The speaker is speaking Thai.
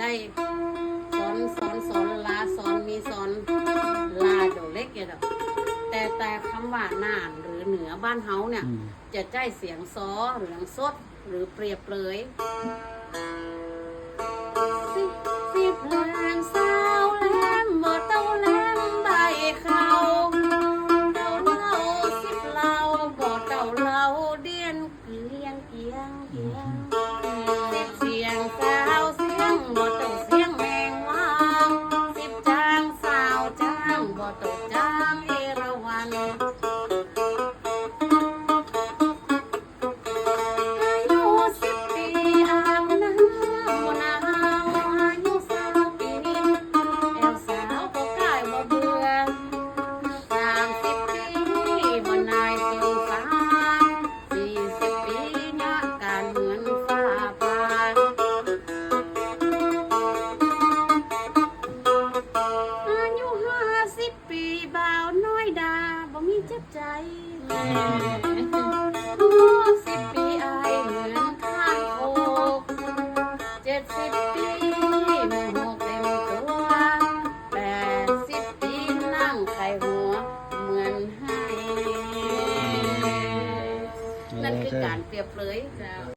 ได้สอนสอนสอนลาสอนมีสอนลาโดเล็กเนี่ยดอกแต่แต่คำว่าน่านหรือเหนือบ้านเฮาเนี่ยอืมจะใจเสียงซอหรือสดหรือเปรียบเลยสิสิบแรงสาวแหลมบ่เต้าแหลมใบเขาเต้าเล่าสิบเหล่าบ่เต้าเหล่าเดียนเกลียงเกียงเกียง บ่าวน้อยดาบ่มีเจ็บใจสิบปีอายเหมือนข้างโคกเจ็ดสิบปีมือหกเต็มตัวแปดสิบปีนั่งไข่หัวเหมือนให้ นั่นคือการเปรียบเลยจ้า